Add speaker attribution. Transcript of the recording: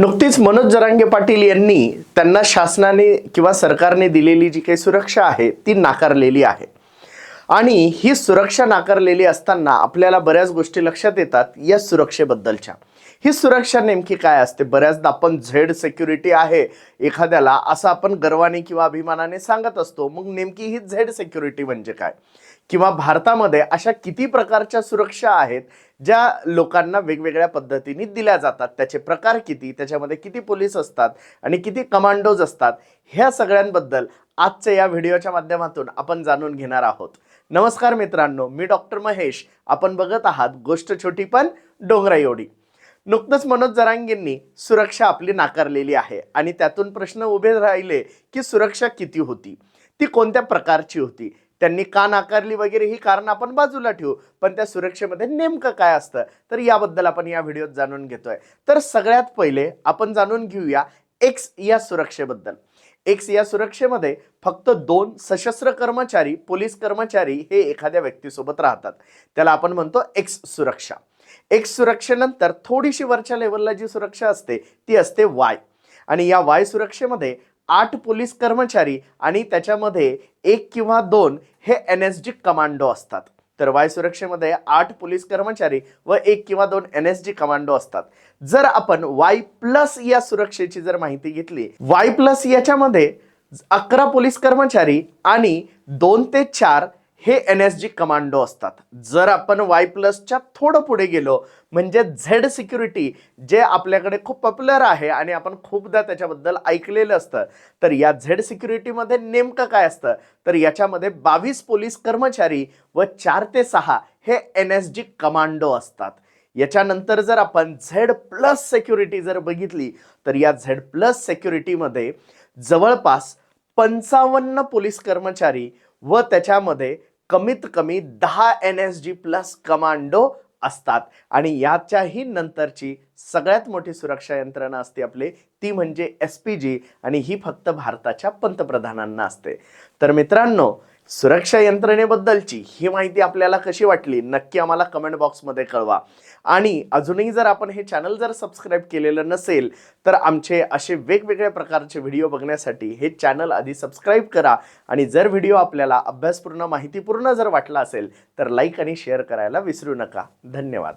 Speaker 1: नुकतीच मनोज जरांगे पाटील यांनी त्यांना शासनाने किंवा सरकारने दिलेली जी काही सुरक्षा आहे ती नाकारलेली आहे. आणि ही सुरक्षा नाकारलेली असताना आपल्याला बऱ्याच गोष्टी लक्षात येतात या सुरक्षेबद्दलच्या. ही सुरक्षा नेमकी काय असते? बऱ्याचदा आपण झेड सेक्युरिटी आहे एखाद्याला असं आपण गर्वाने किंवा अभिमानाने सांगत असतो. मग नेमकी ही झेड सेक्युरिटी म्हणजे काय? किंवा भारतामध्ये अशा किती प्रकारच्या सुरक्षा आहेत ज्या लोकांना वेगवेगळ्या पद्धतीने दिल्या जातात? त्याचे प्रकार किती? त्याच्यामध्ये किती पोलीस असतात आणि किती कमांडोज असतात? ह्या सगळ्यांबद्दल आजच्या या व्हिडिओच्या माध्यमातून आपण जाणून घेणार आहोत. नमस्कार मित्रांनो मी डॉक्टर महेश. आपण बघत आहात गोष्ट छोटी पण डोंगरा एवढी नुकतंच मनोज जरांगेंनी सुरक्षा आपली नाकारलेली आहे आणि त्यातून प्रश्न उभे राहिले की सुरक्षा किती होती? ती कोणत्या प्रकारची होती? त्यांनी का नाकारली वगैरे ही कारण आपण बाजूला ठेवू पण त्या सुरक्षेमध्ये नेमकं काय असतं? तर याबद्दल आपण या व्हिडिओत जाणून घेतोय. तर सगळ्यात पहिले आपण जाणून घेऊया एक्स या सुरक्षेबद्दल. एक्स या सुरक्षेमध्ये फक्त दोन सशस्त्र कर्मचारी पोलीस कर्मचारी हे एखाद्या व्यक्तीसोबत राहतात. त्याला आपण म्हणतो एक्स सुरक्षा. एक सुरक्षेनंतर थोडीशी वरच्या लेवलला जी सुरक्षा असते ती असते वाय. आणि या वाय सुरक्षेमध्ये आठ पोलीस कर्मचारी आणि त्याच्यामध्ये एक किंवा दोन हे एन एस जी कमांडो असतात. तर वाय सुरक्षेमध्ये आठ पोलीस कर्मचारी व एक किंवा दोन एन एस जी कमांडो असतात. जर आपण वाय प्लस या सुरक्षेची जर माहिती घेतली वाय प्लस याच्यामध्ये अकरा पोलीस कर्मचारी आणि दोन ते चार हे एन एस जी कमांडो असतात. जर आपण वाय प्लसच्या थोडं पुढे गेलो म्हणजे झेड सिक्युरिटी जे आपल्याकडे खूप पॉप्युलर आहे आणि आपण खूपदा त्याच्याबद्दल ऐकलेलं असतं तर या झेड सिक्युरिटीमध्ये नेमकं काय असतं? तर याच्यामध्ये बावीस पोलीस कर्मचारी व चार ते सहा हे एन एस जी कमांडो असतात. याच्यानंतर जर आपण झेड प्लस सेक्युरिटी जर बघितली तर या झेड प्लस सेक्युरिटीमध्ये जवळपास पंचावन्न पोलीस कर्मचारी व त्याच्यामध्ये कमीत कमी दहा N S G plus commando असतात. आणि याच्याही नंतरची सगळ्यात मोठी सुरक्षा यंत्रणा असते आपली ती म्हणजे एस पी जी आणि ही फक्त भारताच्या पंतप्रधानांना असते. तर मित्रांनो सुरक्षा यंत्रणेबद्दलची ही माहिती आपल्याला कशी वाटली नक्की आम्हाला कमेंट बॉक्समध्ये कळवा. आणि अजूनही जर आपण हे चॅनल जर सबस्क्राईब केलेलं नसेल तर आमचे असे वेगवेगळ्या प्रकारचे व्हिडिओ बघण्यासाठी हे चॅनल आधी सबस्क्राईब करा. आणि जर व्हिडिओ आपल्याला अभ्यासपूर्ण माहितीपूर्ण जर वाटला असेल तर लाईक आणि शेअर करायला विसरू नका. धन्यवाद.